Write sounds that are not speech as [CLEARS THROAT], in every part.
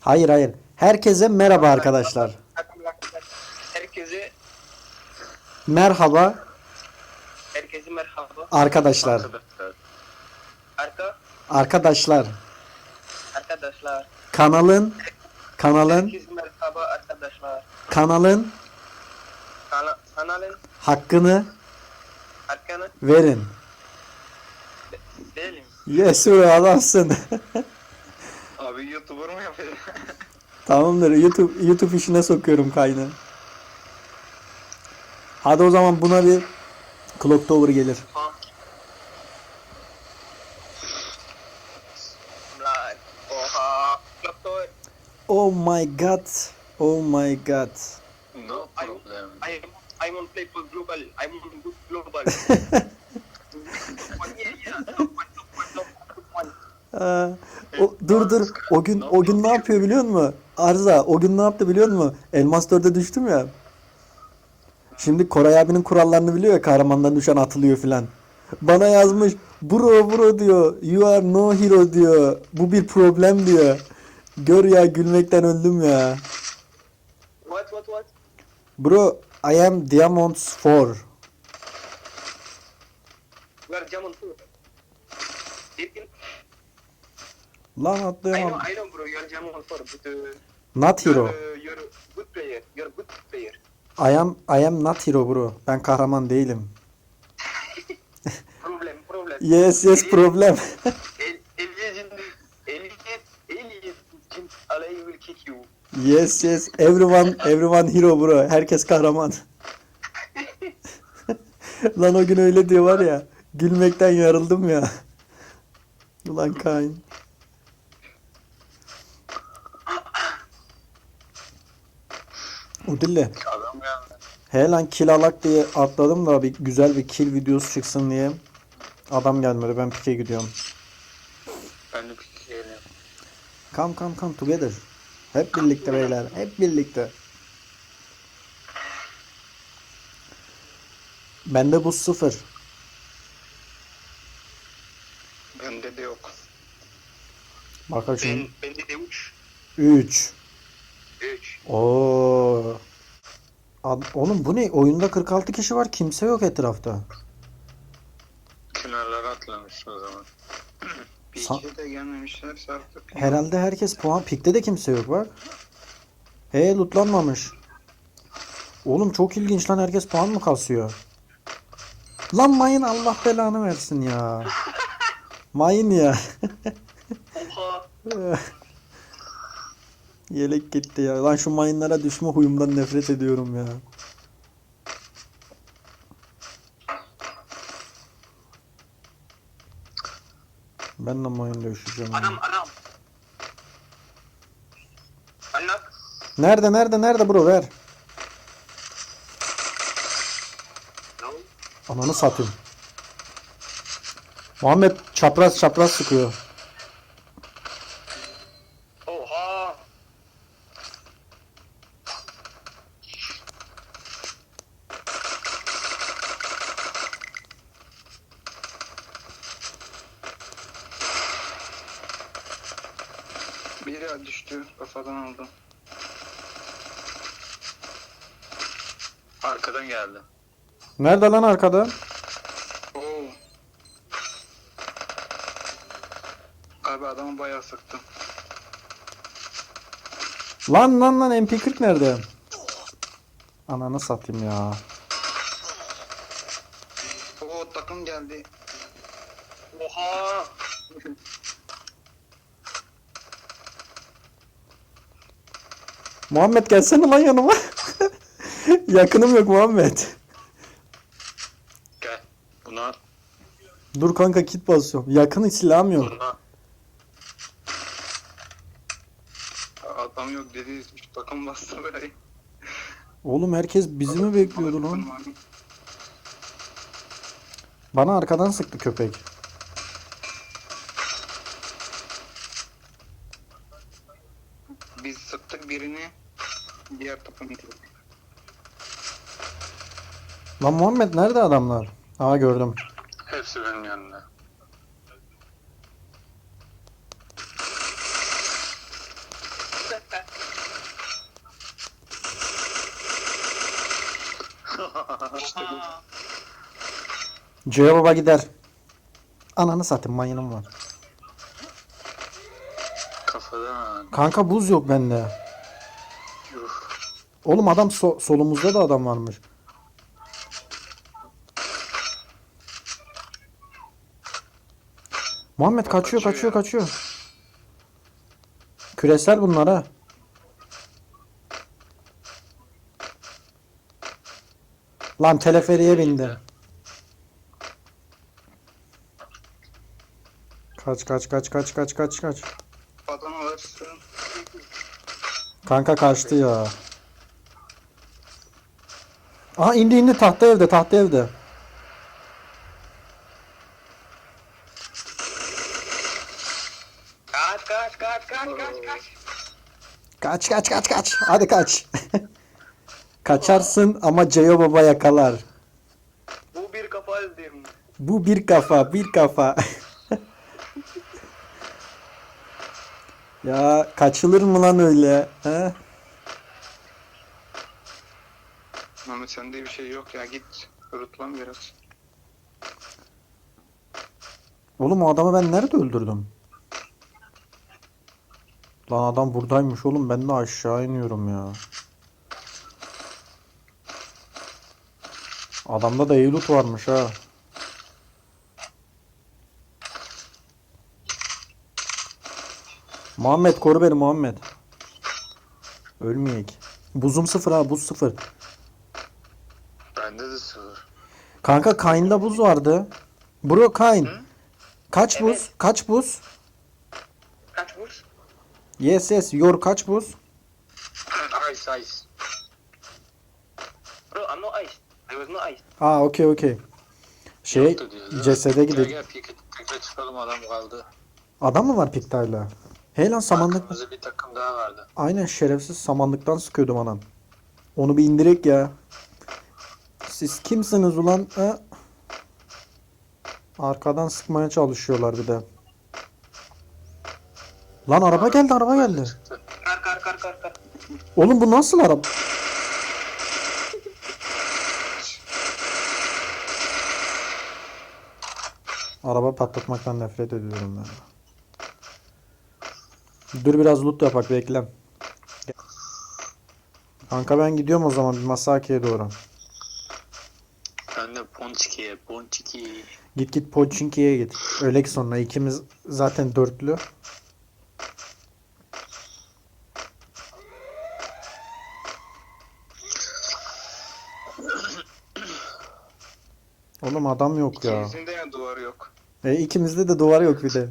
Hayır hayır. Herkese merhaba arkadaşlar. Herkese Merhaba herkese merhaba. arkadaşlar. Arkadaşlar. Arka Arkadaşlar arkadaşlar. kanalın kanalın Herkese merhaba arkadaşlar. kanalın Kana, kanalın hakkını arkanı verin. değilim. Yes adamsın. [LAUGHS] Abi YouTuber mu yapıyor? Tamamdır. YouTube YouTube işine sokuyorum kaynağı. Hadi o zaman buna bir Clock Tower gelir. Ha. Oha. Oh my god. Oh my god. no I, problem. I, I'm on play for global. I'm on good global. [LAUGHS] dur dur. O gün o gün ne yapıyor biliyor musun? Arza o gün ne yaptı biliyor musun? Elmas 4'e düştüm ya. Şimdi Koray abinin kurallarını biliyor ya kahramandan düşen atılıyor filan. Bana yazmış bro bro diyor you are no hero diyor bu bir problem diyor. Gör ya gülmekten öldüm ya. What what what? Bro I am Diamonds 4. You are Diamonds 4. Lan I know, atlayamam. I know, bro. You are for, uh, Not hero. uh, you're a good player. You're a good player. I am I am not hero bro. Ben kahraman değilim. [LAUGHS] Problem, problem. Yes yes problem. [LAUGHS] El, Elyecin, Elyecin, Elyecin alayı will kick you. Yes yes everyone everyone hero bro. Herkes kahraman. [LAUGHS] Lan o gün öyle diyor var ya. Gülmekten yarıldım ya. Ulan Kain. Udille. Adam geldi. He lan kill alak diye atladım da bir güzel bir kill videosu çıksın diye. Adam gelmedi ben pike gidiyorum. Ben de bir geliyorum. Come come come together. Hep birlikte beyler. Hep birlikte. Bende bu sıfır. Bende de yok. Ben, şimdi. bende de 3. 3. 3. Oo. Ad- Oğlum bu ne? Oyunda 46 kişi var. Kimse yok etrafta. Kenarlara atlamış o zaman. [CLEARS THROAT] bir Sa- iki de gelmemişlerse artık. Herhalde herkes puan. Pikte de kimse yok bak. He lootlanmamış. Oğlum çok ilginç lan herkes puan mı kasıyor? Lan mayın Allah belanı versin ya. [LAUGHS] Mayın ya. Oha. [LAUGHS] Yelek gitti ya. Lan şu mayınlara düşme huyumdan nefret ediyorum ya. Ben de mayınla üşüyeceğim. Adam, adam. Allah. Nerede nerede nerede bro ver. Ananı satayım. Muhammed çapraz çapraz sıkıyor. Oha. Biri düştü. Kafadan aldı. Arkadan geldi. Nerede lan arkada? Oo. Abi adamı bayağı sıktım. Lan lan lan MP40 nerede? Ananı satayım ya. Oo takım geldi. Oha. [LAUGHS] Muhammed gelsene lan yanıma. [LAUGHS] Yakınım yok Muhammed. Gel. Buna Dur kanka kit basıyorum. Yakın silahım yok. buna. Adam yok dedi. Şu takım bastı burayı. Oğlum herkes bizi mi bekliyordu lan? Bana arkadan sıktı köpek. Lan Muhammed nerede adamlar? Aa gördüm. Hepsi benim yanımda. [LAUGHS] Cüye baba gider. Ananı satayım mayınım var. Kafadan. Kanka buz yok bende. Yuh. Oğlum adam so solumuzda da adam varmış. Muhammed kaçıyor kaçıyor kaçıyor. Küresel bunlar ha. Lan teleferiye bindi. Kaç kaç kaç kaç kaç kaç kaç. Kanka kaçtı ya. Aha indi indi tahta evde tahta evde. Kaç kaç kaç kaç kaç kaç. Kaç kaç kaç kaç. Hadi kaç. [LAUGHS] Kaçarsın ama Ceyo Baba yakalar. Bu bir kafa izledim. Bu bir kafa, bir kafa. [LAUGHS] ya kaçılır mı lan öyle? He? Mehmet sende bir şey yok ya git. Kurutlan biraz. Oğlum o adamı ben nerede öldürdüm? Lan adam buradaymış oğlum ben de aşağı iniyorum ya. Adamda da Eylut varmış ha. Muhammed koru beni Muhammed. Ölmeyek. Buzum sıfır ha buz sıfır. Bende de sıfır. Kanka Kayn'da buz vardı. Bro Kayn. Kaç Evet. buz? Kaç buz? Yes yes your kaç buz? ice ice. Bro I'm not ice. I was not ice. Aa okey okey. Şey Yoktu diyor, cesede Gel gel pike, pike çıkalım adam kaldı. Adam mı var Piktay'la? Hey lan samanlık. Arkamızda bir takım daha vardı. Aynen şerefsiz samanlıktan sıkıyordum anam. Onu bir indirek ya. Siz kimsiniz ulan? Ha? Arkadan sıkmaya çalışıyorlar bir de. Lan araba geldi araba geldi. Kar kar kar kar kar. Oğlum bu nasıl araba? Araba patlatmaktan nefret ediyorum ben. Dur biraz loot yapak beklem. Kanka ben gidiyorum o zaman bir Masaki'ye doğru. Ben de Ponçiki'ye, Ponçiki. Git git Pochinki'ye git. Öyle sonra ikimiz zaten dörtlü. Oğlum adam yok ya. İkimizin de ya duvarı yok. E ikimizde de duvar yok bir de.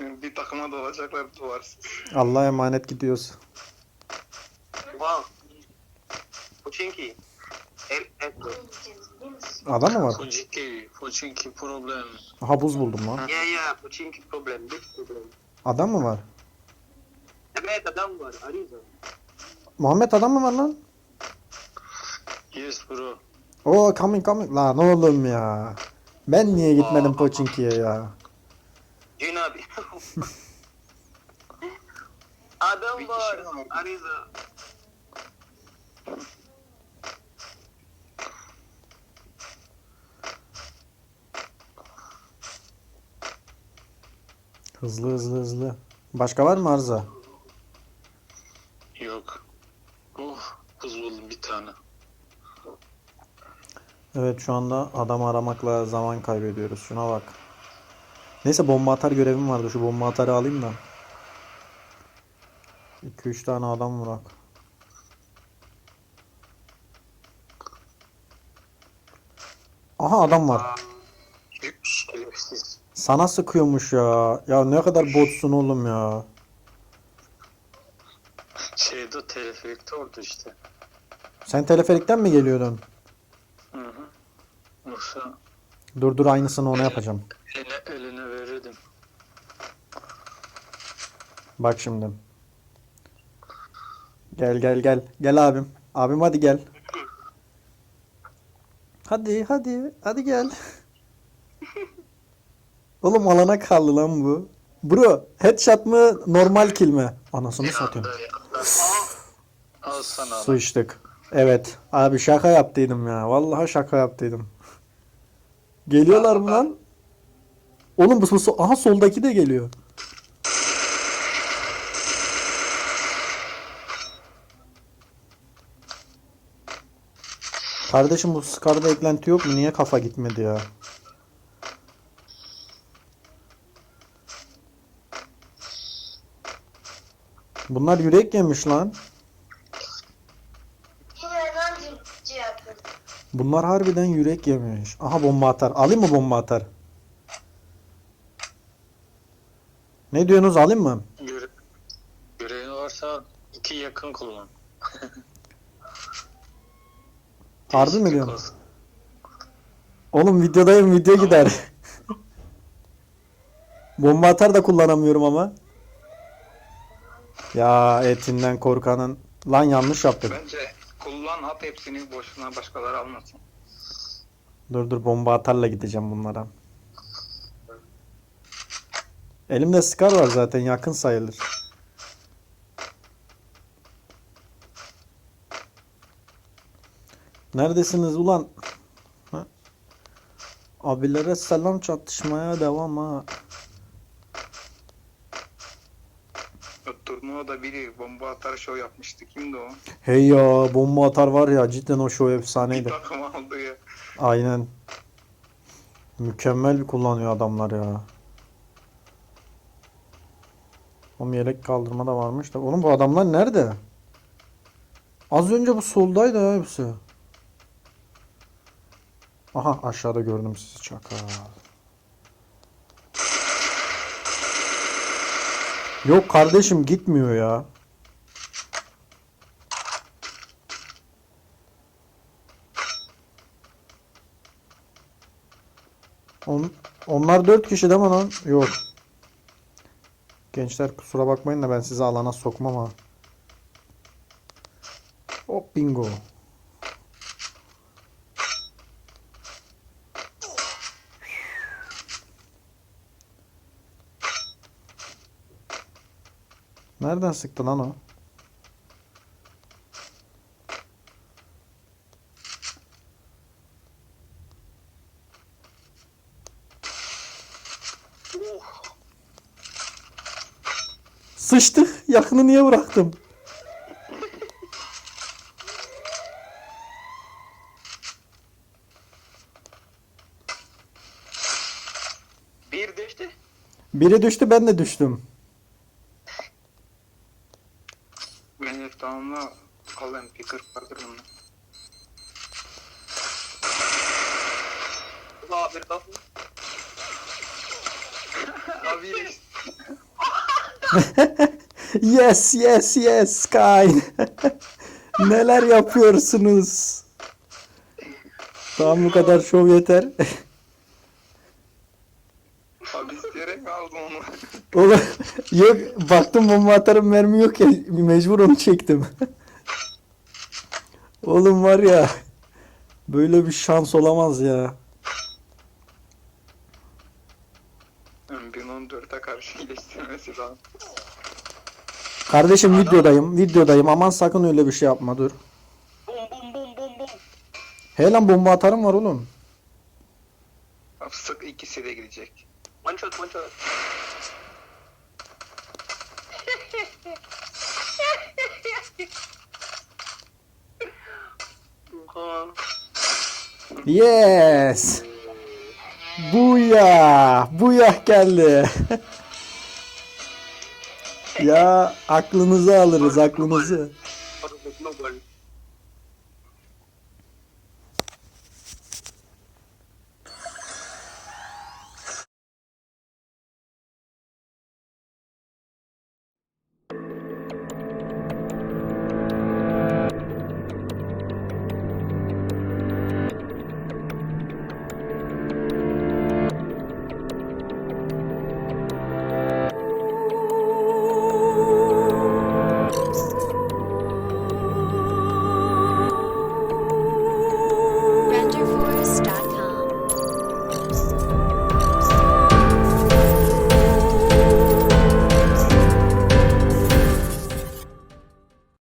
[LAUGHS] Bir takıma dolacaklar duvarsız. Allah'a emanet gidiyoruz. Wow. Puchinki. El el. Adam mı var? Ponçiki, Ponçiki problem. Aha buz buldum lan. Yeah yeah. Puchinki problem. Big problem. Adam mı var? Evet adam var. Ariza. Muhammed adam mı var lan? Yes bro. Oo coming coming. Lan oğlum ya. Ben niye gitmedim Pochinki'ye ya? Cün abi. [LAUGHS] adam var. Ariza. Hızlı hızlı hızlı. Başka var mı arıza? Yok. Oh, buz buldum bir tane. Evet şu anda adam aramakla zaman kaybediyoruz. Şuna bak. Neyse bomba atar görevim vardı. Şu bomba atarı alayım da. 2-3 tane adam vurak. Aha adam var. Sana sıkıyormuş ya. Ya ne kadar botsun oğlum ya. Şeyde teleferikte orada işte. Sen teleferikten mi geliyordun? Yoksa Dur dur aynısını ona yapacağım. eline, eline verirdim. Bak şimdi. Gel gel gel. Gel abim. Abim hadi gel. Hadi hadi. Hadi gel. [LAUGHS] Oğlum alana kaldı lan bu. Bro headshot mı normal kill mi? Anasını satayım. Al sana. Su içtik. Evet. Abi şaka yaptıydım ya. Vallahi şaka yaptıydım. Geliyorlar mı lan? Oğlum bu, bu aha soldaki de geliyor. Kardeşim bu Scar'da eklenti yok mu? Niye kafa gitmedi ya? Bunlar yürek yemiş lan. Bunlar harbiden yürek yemiş. Aha bomba atar. Alayım mı bomba atar? Ne diyorsunuz alayım mı? Görevi varsa iki yakın kullan. [LAUGHS] Harbi mi diyorsun? Oğlum videodayım video gider. [LAUGHS] bomba atar da kullanamıyorum ama. Ya etinden korkanın. Lan yanlış yaptım. Bence kullan at hepsini boşuna başkaları almasın. Dur dur bomba atarla gideceğim bunlara. Elimde Scar var zaten yakın sayılır. Neredesiniz ulan? Ha? Abilere selam çatışmaya devam ha. O biri bomba atar show yapmıştı. Kimdi o? Hey ya bomba atar var ya cidden o show Bir efsaneydi. takım aldı ya. Aynen. Mükemmel bir kullanıyor adamlar ya. Oğlum yelek kaldırma da varmış da. Oğlum bu adamlar nerede? Az önce bu soldaydı ha hepsi. Aha aşağıda gördüm sizi çakal. Yok kardeşim gitmiyor ya. On, onlar dört kişi değil mi lan? Yok. Gençler kusura bakmayın da ben sizi alana sokmam ha. Hop bingo. Nereden sıktı lan o? Sıçtık. Yakını niye bıraktım? Bir düştü. Biri düştü ben de düştüm. Bence tamamla al MP40 vardır bunda. Kapı. [LAUGHS] Abi [LAUGHS] Yes yes yes Sky. [LAUGHS] Neler yapıyorsunuz? Tamam bu kadar şov yeter. Abi isteyerek aldım onu. Oğlum yok baktım bomba atarım mermi yok ya mecbur onu çektim. Oğlum var ya böyle bir şans olamaz ya. M1014'e karşı iyileştirmesi lazım. Kardeşim videodayım videodayım aman sakın öyle bir şey yapma dur. bum bum bum bum bum. He lan bomba atarım var oğlum. Sık ikisi de gidecek. One shot one shot. Yes. Buya. Buya geldi. ya aklınızı alırız aklınızı.